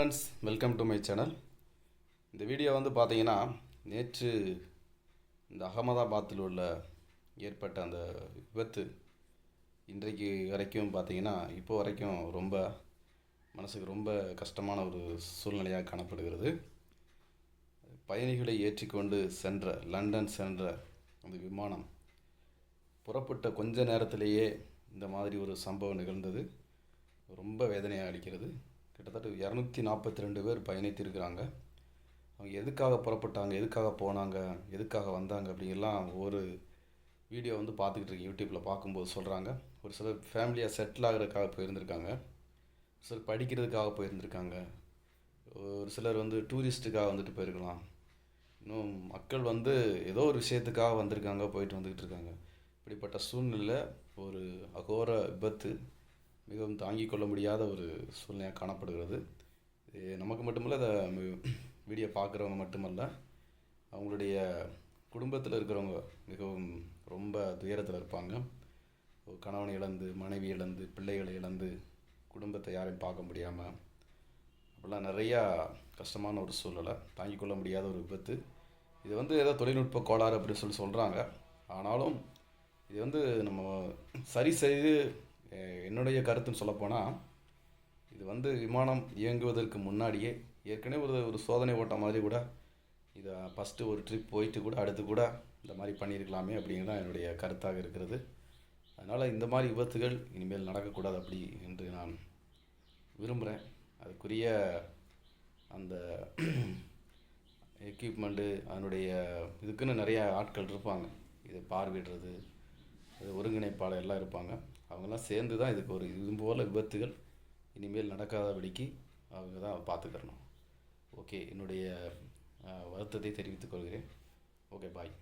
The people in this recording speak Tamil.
Friends welcome to my channel இந்த வீடியோ வந்து பார்த்தீங்கன்னா நேற்று இந்த அகமதாபாத்தில் உள்ள ஏற்பட்ட அந்த விபத்து இன்றைக்கு வரைக்கும் பார்த்தீங்கன்னா இப்போ வரைக்கும் ரொம்ப மனசுக்கு ரொம்ப கஷ்டமான ஒரு சூழ்நிலையாக காணப்படுகிறது. பயணிகளை ஏற்றிக்கொண்டு சென்ற லண்டன் சென்ற அந்த விமானம் புறப்பட்ட கொஞ்ச நேரத்திலேயே இந்த மாதிரி ஒரு சம்பவம் நிகழ்ந்தது. ரொம்ப வேதனையாக அளிக்கிறது. கிட்டத்தட்ட இரநூத்தி நாற்பத்தி ரெண்டு பேர் பயணித்திருக்கிறாங்க. அவங்க எதுக்காக புறப்பட்டாங்க எதுக்காக போனாங்க எதுக்காக வந்தாங்க அப்படிங்கலாம் ஒரு வீடியோ வந்து பார்த்துக்கிட்டு இருக்கேன். யூடியூப்பில் பார்க்கும்போது சொல்கிறாங்க ஒரு சிலர் ஃபேமிலியாக செட்டில் ஆகிறதுக்காக போயிருந்திருக்காங்க. சிலர் படிக்கிறதுக்காக போயிருந்திருக்காங்க. ஒரு சிலர் வந்து டூரிஸ்ட்டுக்காக வந்துட்டு போயிருக்கலாம். இன்னும் மக்கள் வந்து ஏதோ ஒரு விஷயத்துக்காக வந்திருக்காங்க போயிட்டு வந்துக்கிட்டு இருக்காங்க. இப்படிப்பட்ட சூழ்நிலை ஒரு அகோர விபத்து மிகவும் தாங்கிக் கொள்ள முடியாத ஒரு சூழ்நிலையாக காணப்படுகிறது. இது நமக்கு மட்டுமல்ல அதை வீடியோ பார்க்குறவங்க மட்டுமல்ல அவங்களுடைய குடும்பத்தில் இருக்கிறவங்க மிகவும் ரொம்ப துயரத்தில் இருப்பாங்க. கணவனை இழந்து மனைவி இழந்து பிள்ளைகளை இழந்து குடும்பத்தை யாரையும் பார்க்க முடியாமல் அப்படிலாம் நிறையா கஷ்டமான ஒரு சூழ்நிலை. தாங்கிக் கொள்ள முடியாத ஒரு விபத்து. இது வந்து ஏதோ தொழில்நுட்ப கோளாறு அப்படின்னு சொல்லி சொல்கிறாங்க ஆனாலும் இது வந்து நம்ம சரி செய்து என்னுடைய கருத்துன்னு சொல்லப்போனால் இது வந்து விமானம் இயங்குவதற்கு முன்னாடியே ஏற்கனவே ஒரு ஒரு சோதனை ஓட்டம் மாதிரி கூட இதை ஃபஸ்ட்டு ஒரு ட்ரிப் போயிட்டு கூட அடுத்து கூட இந்த மாதிரி பண்ணியிருக்கலாமே அப்படிங்கிறது தான் என்னுடைய கருத்தாக இருக்கிறது. அதனால் இந்த மாதிரி விபத்துகள் இனிமேல் நடக்கக்கூடாது அப்படி என்று நான் விரும்புகிறேன் அதுக்குரிய அந்த எக்யூப்மெண்ட்டு அதனுடைய இதுக்குன்னு நிறைய ஆட்கள் இருப்பாங்க. இதை பார்வையிடுறது அது ஒருங்கிணைப்பாளர் எல்லாம் இருப்பாங்க. அவங்கெல்லாம் சேர்ந்து தான் இதுக்கு ஒரு இது போல் விபத்துகள் இனிமேல் நடக்காதபடிக்கு அவங்க தான் பார்த்துக்கிறணும். ஓகே என்னுடைய வருத்தத்தை தெரிவித்துக் கொள்கிறேன். Okay bye.